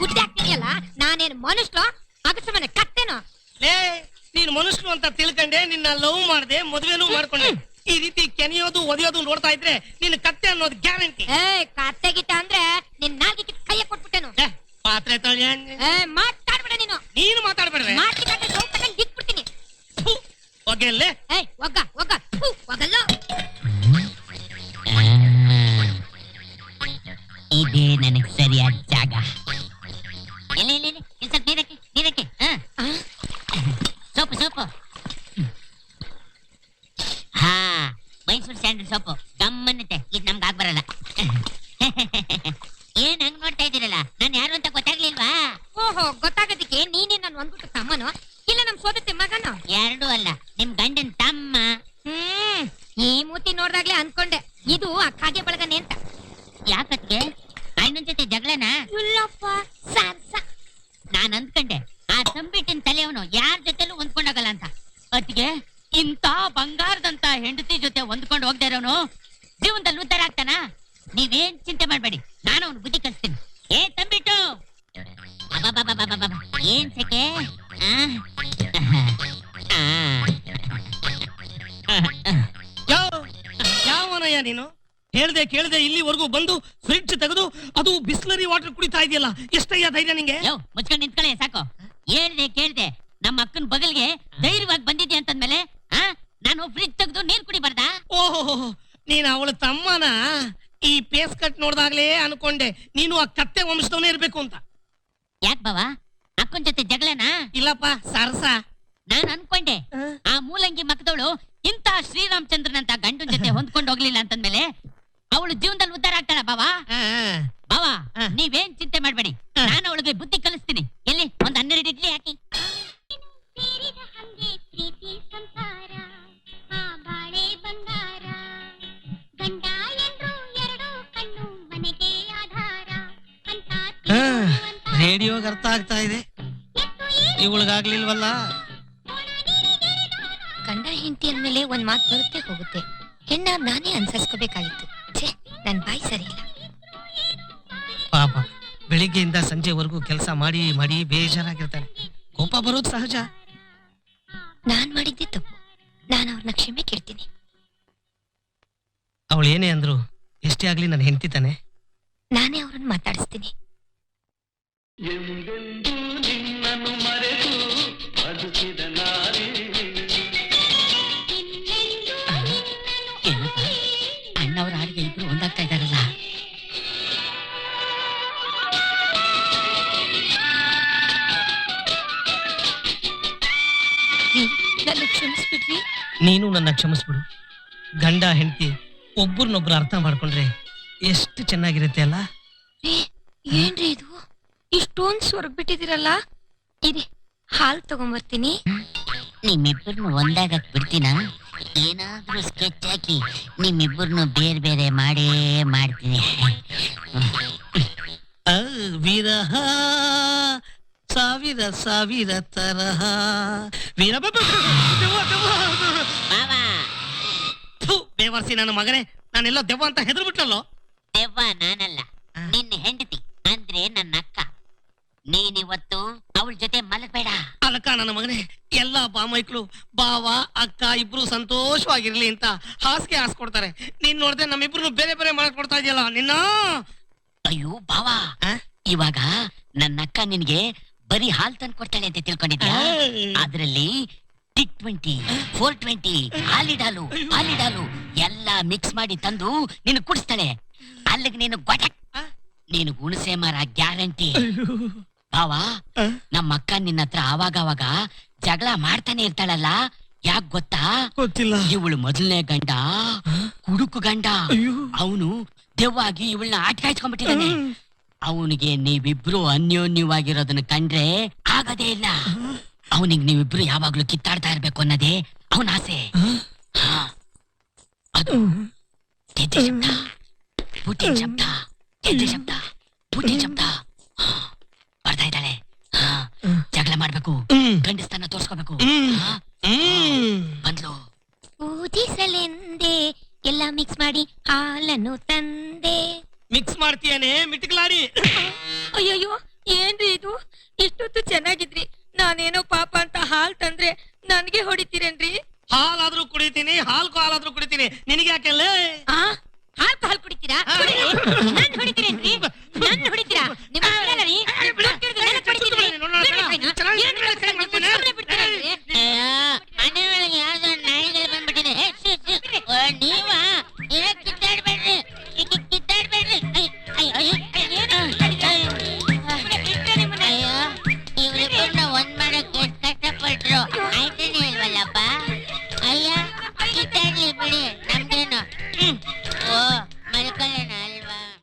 ಗುಡ್ಡೆ ಆಗ್ತಿದ್ಯಲ್ಲ ನಾನೇನ್ ಮನುಷ್ಯ? ಅಗಸಮನೆ ಕತ್ತೇನೋ? ಲೇ ನೀನ್ ಮನುಷ್ಯನು ಅಂತ ತಿಳ್ಕೊಂಡೆ ನಿನ್ನ ಲವ್ ಮಾಡ್ದೆ ಮದ್ವೆನೂ ಮಾಡ್ಕೊಂಡೆ. ಈ ರೀತಿ ಕೆನೆಯೋದು ಒದೆಯೋದು ನೋಡ್ತಾ ಇದ್ರೆ ನಿನ್ನ ಕತ್ತೆ ಅನ್ನೋದು ಗ್ಯಾರಂಟಿ. ಏ ಕತ್ತೆ ಗಿಟ್ಟ ಅಂದ್ರೆ ನಿನ್ ನಾಲ್ಗೆ ಕೈಯ ಕೊಟ್ಬಿಟ್ಟೆನು. ಪಾತ್ರೆ ತೊಳೆ ಏ ಮಾತಾಡ್ಬೇಡ ನೀನು. ನೀನು ಮಾತಾಡ್ಬೇಡ್ವೆ? ಮೈಸೂರು ಸ್ಯಾಂಡಲ್ ಸೋಪು ಗಮ್ಮನ್ನತ್ತೆ ಇದು ನಮ್ಗೆ ಆಗ್ಬರಲ್ಲ. ಏನ್ ಹಂಗ್ ನೋಡ್ತಾ ಇದ್ದೀರಲ್ಲ? ನಾನು ಯಾರು ಅಂತ ಗೊತ್ತಾಗ್ಲಿಲ್ವಾ? ಓಹೋ ಗೊತ್ತಾಗೋದಕ್ಕೆ ನೀನೇ ನಾನು ಒಂದ್ಬಿಟ್ಟು ತಮ್ಮನು? ಇಲ್ಲ ನಮ್ ಸೋದತ್ತೆ ಮಗನು? ಎರಡೂ ಅಲ್ಲ. ನಿಮ್ ಗಂಡನ್ ತಮ್ಮ. ಹ್ಮ್ ಈ ಮೂತಿ ನೋಡ್ದಾಗ್ಲೇ ಅನ್ಕೊಂಡೆ. ಇದು ಅಕ್ಕಾಗೆ ಕಾಗೆ ಬಳಗನೆ ಅಂತ. ಯಾಕತ್ಗೆ? ಅಣ್ಣನ ಜೊತೆ ಜಗಳನ? ಇಲ್ಲಪ್ಪ ಸಾರ್ಸ. ನಾನ್ ಅಂದ್ಕೊಂಡೆ ಆ ತಂಬಿಟ್ಟಿನ ತಲೆಯವನು ಯಾರ ಜೊತೆಲೂ ಹೊಂದ್ಕೊಂಡೋಗಲ್ಲ ಅಂತ ಅತ್ತಿಗೆ ಇಂತ ಬಂಗಾರದಂತ ಹೆಂಡತಿ ಜೊತೆ ಹೊಂದ್ಕೊಂಡು ಹೋಗ್ತಾ ಇರೋನು. ಜೀವನದಲ್ಲಿ ಉದ್ದಾರ ಆಗ್ತಾನ? ನೀವೇನ್ ಚಿಂತೆ ಮಾಡ್ಬೇಡಿ. ನಾನು ಅವನು ಬುದ್ಧಿ ಕಲಿಸ್ತೀನಿ. ಏ ತಂಬಿಟ್ಟು. ಏನ್ ಸೆಕೆ. ಯಾವ ಯಾವನಯ್ಯ ನೀನು? ಹೇಳ್ದೆ ಕೇಳ್ದೆ ಇಲ್ಲಿವರೆಗೂ ಬಂದು ಫ್ರಿಡ್ಜ್ ತೆಗೆದು ಅದು ಬಿಸ್ಲರಿ ವಾಟರ್ ಕುಡಿತಾ ಇದೆಯಲ್ಲ ಎಷ್ಟಯ್ಯ ಧೈರ್ಯ ನಿಂಗೆ? ಮುಚ್ಕೊಂಡು ನಿಂತ್ಕೊಳ್ಳೆ ಸಾಕು. ಹೇಳ್ದೆ ಕೇಳ್ದೆ ನಮ್ಮ ಅಕ್ಕನ ಬಗಲ್ಗೆ ಧೈರ್ಯವಾಗಿ ಬಂದಿದ್ದೆ ಅಂತಂದ್ಮೇಲೆ ಆ ನಾನು ಫ್ರಿಜ್ ತೆಗೆದು ನೀರ್ ಕುಡಿಬಾರ್ದಾ ಓಹೋ ನೀನ್ ಅವಳ ತಮ್ಮನ ಈ ಪೇಸ್ ಕಟ್ ನೋಡ್ದಾಗ್ಲೇ ಅನ್ಕೊಂಡೆ. ನೀನು ಆ ಕತ್ತೆ ವಂಶದವನೇ ಇರ್ಬೇಕು ಅಂತ. ಯಾಕ್ ಬಾವಾ? ಅಕ್ಕನ್ ಜೊತೆ ಜಗಳನಾ? ಇಲ್ಲಪ್ಪ ಸರಸ. ನಾನ್ ಅನ್ಕೊಂಡೆ. ಆ ಮೂಲಂಗಿ ಮಕ್ಕದವಳು ಇಂತ ಶ್ರೀರಾಮಚಂದ್ರನಂತ ಗಂಡನ ಜೊತೆ ಹೊಂದ್ಕೊಂಡು ಹೋಗ್ಲಿಲ್ಲ ಅಂತಂದ್ಮೇಲೆ ಅವಳು ಜೀವನದಲ್ಲಿ ಉದ್ಧಾರ ಆಗ್ತಾಳ ಬಾವಾ? ಬಾವಾ. ನೀವೇನ್ ಚಿಂತೆ ಮಾಡ್ಬೇಡಿ. ನಾನು ಅವಳಿಗೆ ಬುದ್ಧಿ ರೇಡಿಯೋಗೆ ಅರ್ಥ ಆಗ್ತಾ ಇದೆ. ಇವಳಿಗಾಗ್ಲಿಲ್ವಲ್ಲ? ಗಂಡ ಹೆಂಡತಿ ಅಂದ್ಮೇಲೆ ಒಂದ್ ಮಾತು ಬರುತ್ತೆ ಹೋಗುತ್ತೆ. ಹೆಣ್ಣ ನಾನೇ ಅನ್ಸರ್ಸ್ಕೋಬೇಕಾಗಿತ್ತು ಛೇ ನನ್ ಬಾಯಿ ಸರಿ ಇಲ್ಲ ಪಾಪ ಬೆಳಿಗ್ಗೆಯಿಂದ ಸಂಜೆವರೆಗೂ ಕೆಲಸ ಮಾಡಿ ಮಾಡಿ ಬೇಜಾರಾಗಿರ್ತಾನೆ. ಕೋಪ ಬರೋದು ಸಹಜ. ನಾನ್ ಮಾಡಿದ್ದೆ ತಪ್ಪು. ನಾನು ಅವ್ರನ್ನ ಕ್ಷಮೆ ಕೇಳ್ತೀನಿ. ಅವಳು ಏನೇ ಅಂದ್ರು ಎಷ್ಟೇ ಆಗ್ಲಿ ನನ್ನ ಹೆಂಡತಿ ತಾನೆ. ನಾನೇ ಅವ್ರನ್ನ ಮಾತಾಡಿಸ್ತೀನಿ. ಏನಪ್ಪ ಅಣ್ಣವರ ಹಾಡಿಗೆ ಇಬ್ರು ಒಂದಾಗ್ತಾ ಇದಾರಲ್ಲ ನನ್ನ ಕ್ಷಮಿಸ್ಬಿಡ್ರಿ. ನೀನು ನನ್ನ ಕ್ಷಮಿಸ್ಬಿಡು. ಗಂಡ ಹೆಂಡತಿ ಒಬ್ಬರನ್ನೊಬ್ರು ಅರ್ಥ ಮಾಡ್ಕೊಂಡ್ರೆ ಎಷ್ಟು ಚೆನ್ನಾಗಿರುತ್ತೆ ಅಲ್ಲ? ಏ, ಏನ್ರಿ ಇದು? ಇಷ್ಟೊಂದ್ ಸ್ವರ್ಗ್ ಬಿಟ್ಟಿದಿರಲ್ಲ ಇರಿ ಹಾಲ್ ತಗೊಂಬರ್ತೀನಿ. ನಿಮ್ಮಿಬ್ಬರನ್ನು ಒಂದಾಗಕ್ ಬಿಡ್ತೀನ? ಏನಾದ್ರೂ ಸ್ಕೆಚ್ ಹಾಕಿ ನಿಮ್ಮಿಬ್ಬರನ್ನು ಬೇರೆ ಬೇರೆ ಮಾಡೇ ಮಾಡ್ತೀನಿ. ಆ, ವಿರಹ ಸಾವಿರ ಸಾವಿರ ತರಹ. ವೀರ ಬೇವರ್ಸಿ ನನ್ನ ಮಗನೇ. ನಾನೆಲ್ಲೋ ದೆವ್ವ ಅಂತ ಹೆದರ್ ಬಿಟ್ನಲ್ಲೋ ದೆವ್ವ ನಾನಲ್ಲ. ನಿನ್ನ ಹೆಂಡತಿ ಅಂದ್ರೆ ನನ್ನ ಅಕ್ಕ. ನೀನಿವತ್ತು ಅವಳ ಜೊತೆ ಮಲಗಬೇಡ. ಅಲಕ ನನ್ನ ಮಗನೇ ಎಲ್ಲಾ ಬಾಮೈಕ್ಳು ಬಾವ ಅಕ್ಕ ಇಬ್ರು ಸಂತೋಷವಾಗಿರ್ಲಿ ಅಂತ ಹಾಸಿಗೆ ಹಾಸ್ಕೊಡ್ತಾರೆ. ನೀನ್ ನೋಡ್ದೆ ನಮ್ಮಿಬ್ರು ಬೇರೆ ಬೇರೆ ಮಾಡಕ್ ಕೊಡ್ತಾ ಇದೆಯಲ್ಲ ನಿನ್ನ? ಅಯ್ಯೋ ಬಾವಾ? ಇವಾಗ ನನ್ನ ಅಕ್ಕ ನಿನ್ಗೆ ಬರೀ ಹಾಲ್ ತಂದು ಕೊಡ್ತಾಳೆ ಅಂತ ತಿಳ್ಕೊಂಡಿದ್ಯಾ? ಅದ್ರಲ್ಲಿ ಟಿಕ್ ಟ್ವೆಂಟಿ ಫೋರ್ ಟ್ವೆಂಟಿ ಹಾಲಿಡಾಲು ಹಾಲಿಡಾಲು ಎಲ್ಲ ಮಿಕ್ಸ್ ಮಾಡಿ ತಂದು ನಿನ್ ಕುಡಿಸ್ತಾಳೆ. ಅಲ್ಲಿಗೆ ನೀನು ಗೊಡಕ್ ಆ? ನೀನು ಹುಣಸೆ ಮರ ಗ್ಯಾರಂಟಿ. ಆ? ನಮ್ಮ ಅಕ್ಕ ನಿನ್ನ ಹತ್ರ ಆವಾಗ ಅವಾಗ ಜಗಳ ಮಾಡ್ತಾನೆ ಇರ್ತಾಳಲ್ಲ ಯಾಕ್ ಗೊತ್ತಾ? ಗೊತ್ತಿಲ್ಲ. ಇವಳು ಮೊದಲನೇ ಗಂಡ ಕುಡುಕು ಗಂಡ. ಅವನು ದೆವ್ವಾಗಿ ಇವಳನ್ನ ಆಟ್ಕಾಯ್ಸ್ಕೊಂಡ್ಬಿಟ್ಟಿದ್ದಾನೆ ಅವನಿಗೆ ನೀವಿಬ್ರು ಅನ್ಯೋನ್ಯವಾಗಿರೋದನ್ನ ಕಂಡ್ರೆ ಆಗದೇ ಇಲ್ಲ. ಅವನಿಗೆ ನೀವಿಬ್ರು ಯಾವಾಗ್ಲೂ ಕಿತ್ತಾಡ್ತಾ ಇರ್ಬೇಕು ಅನ್ನೋದೇ ಅವನ ಆಸೆ. ಅದು ಶಬ್ದ. ಶಬ್ದ. ಶಬ್ದ. ಶಬ್ದ. ನನಗೂ ಮೊದ್ಲು ಊದಿಸಲೆಂದೆ ಎಲ್ಲ ಮಿಕ್ಸ್ ಮಾಡಿ ಹಾಲನ್ನು ತಂದೆ. ಮಿಕ್ಸ್ ಮಾಡ್ತೀಯಾನೆ ಮಿಟ್ಕಲಾರಿ ಅಯ್ಯಯ್ಯೋ ಏನ್ರಿ ಇದು? ಇಷ್ಟೊತ್ತು ಚೆನ್ನಾಗಿದ್ರಿ. ನಾನೇನೋ ಪಾಪ ಅಂತ ಹಾಲ್ ತಂದ್ರೆ ನನ್ಗೆ ಹೊಡಿತೀರೇನ್ರಿ? ಹಾಲಾದ್ರೂ ಕುಡಿತೀನಿ ಹಾಲ್ಕು ಹಾಲಾದ್ರೂ ಕುಡಿತೀನಿ. ನಿನಗೆ ಯಾಕೆಲ್ಲ ಹಾಲ್ಕು ಹಾಲು ಕುಡಿತೀರಾ? ನಾನ್ ಹೊಡಿತೀರೇನ್ರಿ?